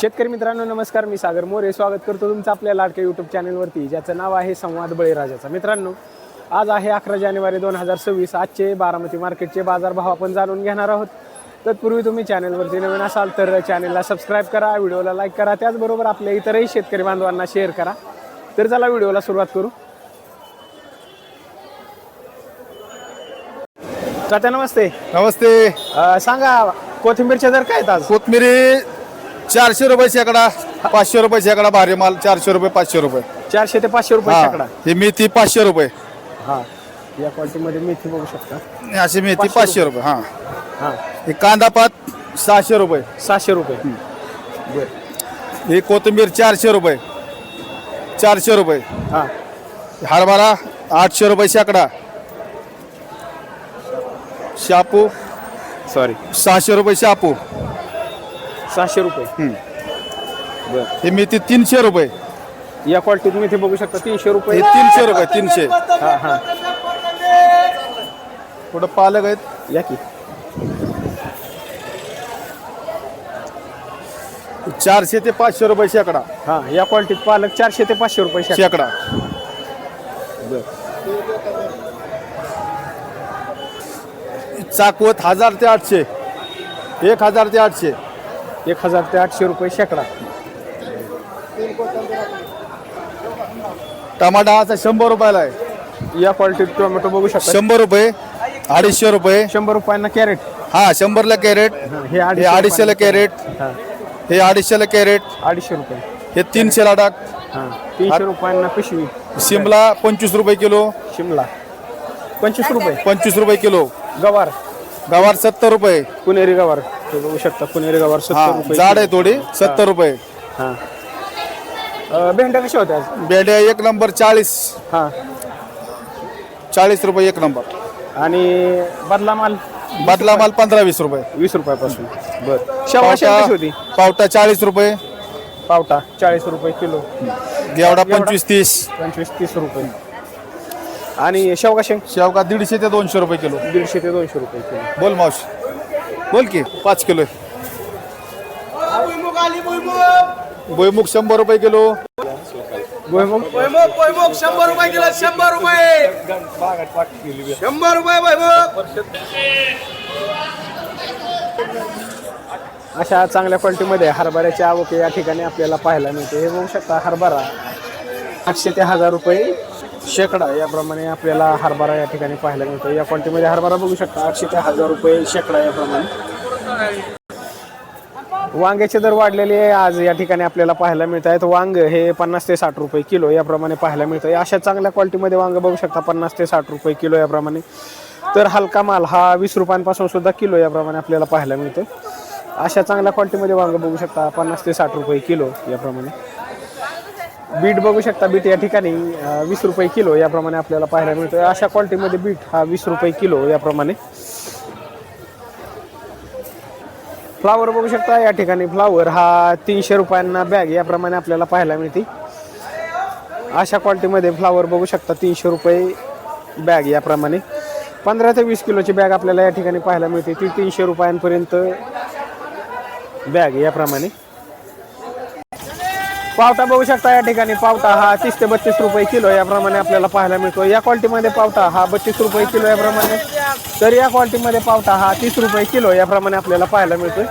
शेतकरी मित्रांनो नमस्कार. मी सागर मोरे. स्वागत करतो तुमचं आपल्या लाडक्या यूट्यूब चॅनलवरती ज्याचं नाव आहे संवाद बळीराजाचा. मित्रांनो आज आहे अकरा जानेवारी दोन हजार सव्वीस. आजचे बारामती मार्केटचे बाजारभाव आपण जाणून घेणार आहोत. तत्पूर्वी तुम्ही चॅनलवरती नवीन असाल तर चॅनलला सबस्क्राईब करा व्हिडिओला लाईक करा. त्याचबरोबर आपल्या इतरही शेतकरी बांधवांना शेअर करा. तर चला व्हिडिओला सुरुवात करू. तात्या नमस्ते. नमस्ते. अं, सांगा कोथिंबीरचे दर काय आहेत आज? कोथमिरी चारशे रुपये शेकडा पाचशे रुपये शेकडा भारी माल चारशे रुपये पाचशे रुपये. चारशे ते पाचशे रुपये शेकडा. हा ही मेथी पाचशे रुपये. हा या क्वालिटीमध्ये मेथी बघू शकता. अशी मेथी पाचशे पाचशे रुपये. हा. हा. ही कांदा पात सहाशे रुपये. सहाशे रुपये. बर. ही कोथिंबीर चारशे रुपये. चारशे रुपये. हा. हरभरा आठशे रुपये शेकडा. शापू. सॉरी सहाशे रुपये शापू. सहाशे रुपये. हम्म. बर. ही मेथी तीनशे रुपये. या क्वालिटीत मेथी बघू शकता तीनशे हे रुपये तीनशे रुपये तीनशे. हा हा. पुढं पालक आहेत? या की. चारशे ते पाचशे रुपये शेकडा. हा या क्वालिटीत पालक चारशे ते पाचशे रुपये. शेकडा. बर. चाकवत हजार ते आठशे. एक हजार ते आठशे. एक हजार ते आठशे रुपये शेकडा. टमाटा आता शंभर रुपयाला आहे. या क्वालिटीत टोमॅटो बघू शकता. शंभर रुपये अडीचशे रुपये. शंभर रुपयांना कॅरेट. हा शंभरला कॅरेट. हे हे अडीचशेला कॅरेट. हा. हे अडीचशेला कॅरेट. अडीचशे रुपये. हे तीनशेला हा. तीनशे रुपयांना पिशवी. शिमला पंचवीस रुपये किलो. शिमला. पंचवीस रुपये. पंचवीस रुपये किलो. गवार. गवार सत्तर रुपये. पुणेरी गवार. हे बघू शकता पुणेरी गवार हा सत्तर रुपये. जाड आहे थोडी सत्तर रुपये. हा. अं, भेंड्या कशा होत्या? आज? बेड्या एक नंबर चाळीस. हा. चाळीस रुपये एक नंबर. आणि बदला माल? बदला माल पंधरा वीस रुपये. वीस रुपयापासून. बर. शेवगा शेंग कशी होती? पावटा चाळीस रुपये. पावटा चाळीस रुपये किलो. गेवडा पंचवीस तीस. पंचवीस तीस रुपये. आणि शेवगा शेंग शेवगा दीडशे ते दोनशे रुपये किलो. दीडशे ते दोनशे रुपये किलो. बोल मावशी. बोल की पाच किलो भुईमुग शंभर रुपये किलो. भुईमुग? भुईमुग भुईमुग शंभर रुपये किलो शंभर रुपये. शंभर रुपये भुईमुग. अशा चांगल्या क्वालिटीमध्ये हरभऱ्याची आवक या ठिकाणी आपल्याला पाहायला मिळते. हे बघू शकता हरभरा. आठशे ते हजार रुपये शेकडा याप्रमाणे आपल्याला हरभरा या ठिकाणी पाहायला मिळतो. या क्वांटिटीमध्ये हरभरा बघू शकता. आठशे ते हजार रुपये शेकडा याप्रमाणे. वांग्याचे दर वाढलेले आज या ठिकाणी आपल्याला पाहायला मिळत आहेत. वांग हे पन्नास ते साठ रुपये किलो याप्रमाणे पाहायला मिळतं. अशा चांगल्या क्वालिटीमध्ये वांग बघू शकता. पन्नास ते साठ रुपये किलो याप्रमाणे. तर हलका माल हा वीस रुपयांपासून सुद्धा किलो याप्रमाणे आपल्याला पाहायला मिळतं. अशा चांगल्या क्वालिटीमध्ये वांग बघू शकता. पन्नास ते साठ रुपये किलो याप्रमाणे. बीट बघू शकता बीट या ठिकाणी वीस रुपये किलो याप्रमाणे आपल्याला पाहायला मिळतं अशा क्वालिटीमध्ये बीट हा वीस रुपये किलो याप्रमाणे. फ्लावर बघू शकता या ठिकाणी फ्लावर हा तीनशे रुपयांना बॅग याप्रमाणे आपल्याला पाहायला मिळते. अशा क्वालिटीमध्ये फ्लावर बघू शकता तीनशे रुपये बॅग याप्रमाणे. पंधरा ते वीस किलोची बॅग आपल्याला या ठिकाणी पाहायला मिळते. ती तीनशे रुपयांपर्यंत बॅग याप्रमाणे. पावटा बघू शकता या ठिकाणी. पावटा हा तीस ते बत्तीस रुपये किलो याप्रमाणे आपल्याला पाहायला मिळतो. या क्वालिटीमध्ये पावटा हा बत्तीस रुपये किलो याप्रमाणे. तर या क्वालिटीमध्ये पावटा हा तीस रुपये किलो याप्रमाणे आपल्याला पाहायला मिळतो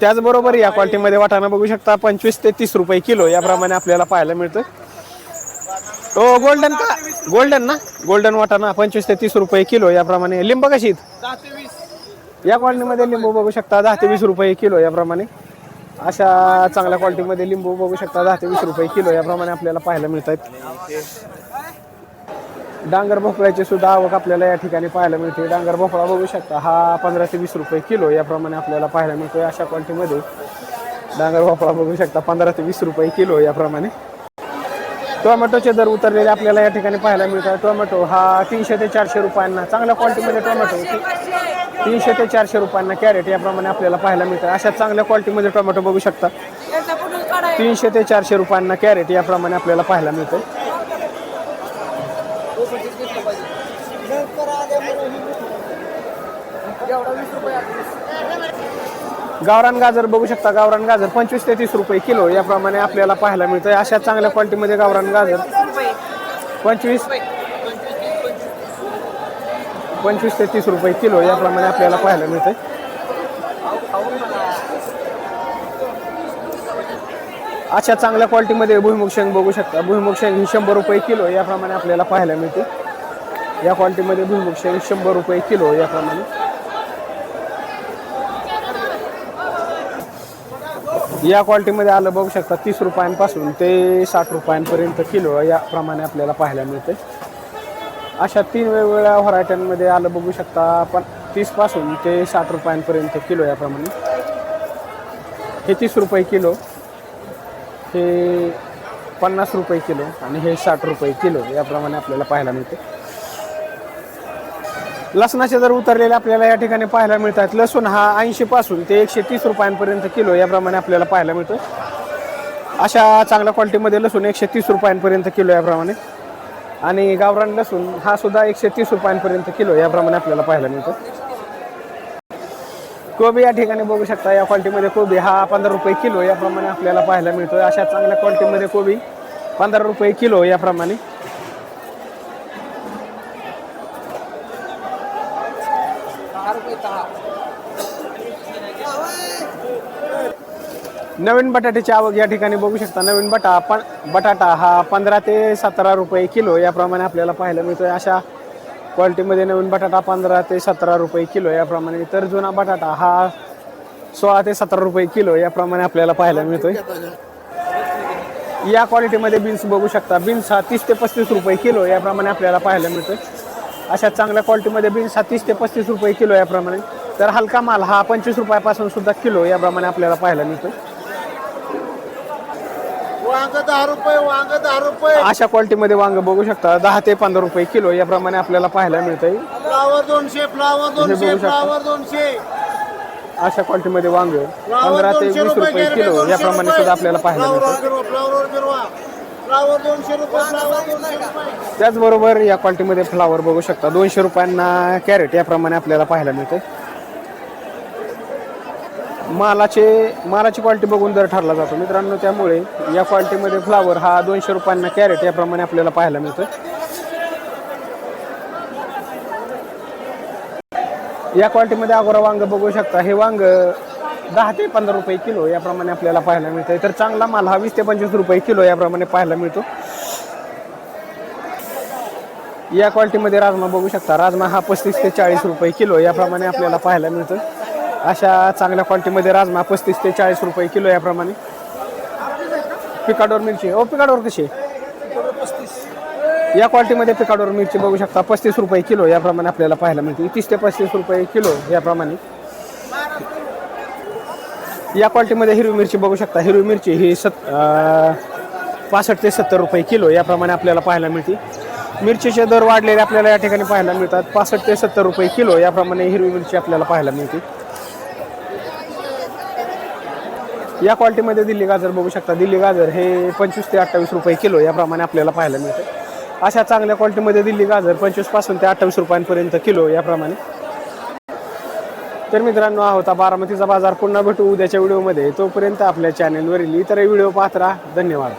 त्याचबरोबर या क्वालिटीमध्ये वाटाणा बघू शकता पंचवीस ते तीस रुपये किलो याप्रमाणे आपल्याला पाहायला मिळतं हो गोल्डन का? गोल्डन ना? गोल्डन वाटाणा पंचवीस ते तीस रुपये किलो याप्रमाणे. लिंब कशी या क्वालिटीमध्ये लिंबू बघू शकता. दहा ते वीस रुपये किलो याप्रमाणे. अशा चांगल्या क्वालिटीमध्ये लिंबू बघू शकता. दहा ते वीस रुपये किलो याप्रमाणे आपल्याला पाहायला मिळत आहेत डांगर भोपळ्याची सुद्धा आवक आपल्याला या ठिकाणी पाहायला मिळते. डांगर भोपळा बघू शकता. हा पंधरा ते वीस रुपये किलो याप्रमाणे आपल्याला पाहायला मिळतोय अशा क्वालिटीमध्ये डांगर भोपळा बघू शकता. पंधरा ते वीस रुपये किलो याप्रमाणे. टोमॅटोचे दर उतरलेले आपल्याला या ठिकाणी पाहायला मिळतात. टोमॅटो हा तीनशे ते चारशे रुपयांना चांगल्या क्वालिटीमध्ये टोमॅटो तीनशे ते चारशे रुपयांना कॅरेट याप्रमाणे आपल्याला पाहायला मिळतं. अशा चांगल्या क्वालिटीमध्ये टोमॅटो बघू शकता. तीनशे ते चारशे रुपयांना कॅरेट याप्रमाणे आपल्याला पाहायला मिळतं. गावरान गाजर बघू शकता. गावरान गाजर पंचवीस ते तीस रुपये किलो याप्रमाणे आपल्याला पाहायला मिळतंय. अशा चांगल्या क्वालिटीमध्ये गावरान गाजर. पंचवीस? पंचवीस ते तीस रुपये किलो याप्रमाणे आपल्याला पाहायला मिळते अशा चांगल्या क्वालिटीमध्ये भुईमुग शेंग बघू शकता. भुईमुग शेंग ही शंभर रुपये किलो याप्रमाणे आपल्याला पाहायला मिळते. या क्वालिटीमध्ये भुईमुग शेंग शंभर रुपये किलो याप्रमाणे. या क्वालिटीमध्ये आलं बघू शकता तीस रुपयांपासून ते साठ रुपयांपर्यंत किलो याप्रमाणे आपल्याला पाहायला मिळते अशा तीन वेगवेगळ्या व्हरायट्यांमध्ये आलं बघू शकता आपण. तीसपासून ते साठ रुपयांपर्यंत किलो याप्रमाणे. हे तीस रुपये किलो. हे पन्नास रुपये किलो आणि हे साठ रुपये किलो याप्रमाणे आपल्याला पाहायला मिळते. लसणाचे जर उतरलेले आपल्याला या ठिकाणी पाहायला मिळतात. लसूण हा ऐंशीपासून ते एकशे तीस रुपयांपर्यंत किलो याप्रमाणे आपल्याला पाहायला मिळतो. अशा चांगल्या क्वालिटीमध्ये लसूण एकशे तीस रुपयांपर्यंत किलो याप्रमाणे. आणि गावरान लसूण हा सुद्धा एकशे तीस रुपयांपर्यंत किलो याप्रमाणे आपल्याला पाहायला मिळतो. कोबी या ठिकाणी बघू शकता या क्वालिटीमध्ये कोबी हा पंधरा रुपये किलो याप्रमाणे आपल्याला पाहायला मिळतो अशा चांगल्या क्वालिटीमध्ये कोबी पंधरा रुपये किलो याप्रमाणे. नवीन बटाट्याची आवक या ठिकाणी बघू शकता. नवीन बटा पण बटाटा हा पंधरा ते सतरा रुपये किलो याप्रमाणे आपल्याला पाहायला मिळतोय. अशा क्वालिटीमध्ये नवीन बटाटा पंधरा ते सतरा रुपये किलो याप्रमाणे. तर जुना बटाटा हा सोळा ते सतरा रुपये किलो याप्रमाणे आपल्याला पाहायला मिळतोय. या क्वालिटीमध्ये बीन्स बघू शकता. बीन्स हा तीस ते पस्तीस रुपये किलो याप्रमाणे आपल्याला पाहायला मिळतोय. अशा चांगल्या क्वालिटीमध्ये बीन्स हा तीस ते पस्तीस रुपये किलो याप्रमाणे. तर हलका माल हा पंचवीस रुपयापासून सुद्धा किलो याप्रमाणे आपल्याला पाहायला मिळतोय. वांग दहा रुपये वांग दहा रुपये. अशा क्वालिटीमध्ये वांग बघू शकता. दहा ते पंधरा रुपये किलो याप्रमाणे आपल्याला पाहायला मिळतंय. फ्लावर दोनशे फ्लावर बघू दोनशे शकता. फ्लावर दोनशे. अशा क्वालिटीमध्ये वांग. पंधरा ते वीस रुपये किलो याप्रमाणे सुद्धा आपल्याला पाहायला मिळतं फ्लावर गिरवा फ्लावर दोनशे रुपये फ्लावर दोनशे रुपये त्याचबरोबर या क्वालिटीमध्ये फ्लावर बघू शकता. दोनशे रुपयांना कॅरेट याप्रमाणे आपल्याला पाहायला मिळते मालाचे मालाची क्वालिटी बघून दर ठरला जातो. मित्रांनो त्यामुळे या क्वालिटीमध्ये फ्लावर हा दोनशे रुपयांना कॅरेट याप्रमाणे आपल्याला पाहायला मिळतो या क्वालिटीमध्ये अगोरा वांग बघू शकता. हे वांग दहा ते पंधरा रुपये किलो याप्रमाणे आपल्याला पाहायला मिळतं तर चांगला माल हा वीस ते पंचवीस रुपये किलो याप्रमाणे पाहायला मिळतो. या क्वालिटीमध्ये राजमा बघू शकता. राजमा हा पस्तीस ते चाळीस रुपये किलो याप्रमाणे आपल्याला पाहायला मिळतं अशा चांगल्या क्वालिटीमध्ये राजमा पस्तीस ते चाळीस रुपये किलो याप्रमाणे. पिकाडोर मिरची. ओ पिकाडोर कशी आहे? या क्वालिटीमध्ये पिकाडोर मिरची बघू शकता. पस्तीस रुपये किलो याप्रमाणे आपल्याला पाहायला मिळते तीस ते पस्तीस रुपये किलो याप्रमाणे. या क्वालिटीमध्ये हिरवी मिरची बघू शकता. हिरवी मिरची ही सत पासष्ट ते सत्तर रुपये किलो याप्रमाणे आपल्याला पाहायला मिळते मिरचीचे दर वाढलेले आपल्याला या ठिकाणी पाहायला मिळतात. पासष्ट ते सत्तर रुपये किलो याप्रमाणे हिरवी मिरची आपल्याला पाहायला मिळते या क्वालिटीमध्ये दिल्ली गाजर बघू शकता. दिल्ली गाजर हे पंचवीस ते अठ्ठावीस रुपये किलो याप्रमाणे आपल्याला पाहायला मिळतं. अशा चांगल्या क्वालिटीमध्ये दिल्ली गाजर पंचवीसपासून ते अठ्ठावीस रुपयांपर्यंत किलो याप्रमाणे. तर मित्रांनो हा होता बारामतीचा बाजार. पुन्हा भेटू उद्याच्या व्हिडिओमध्ये. तोपर्यंत आपल्या चॅनेलवरील इतर व्हिडिओ पाहत राहा. धन्यवाद.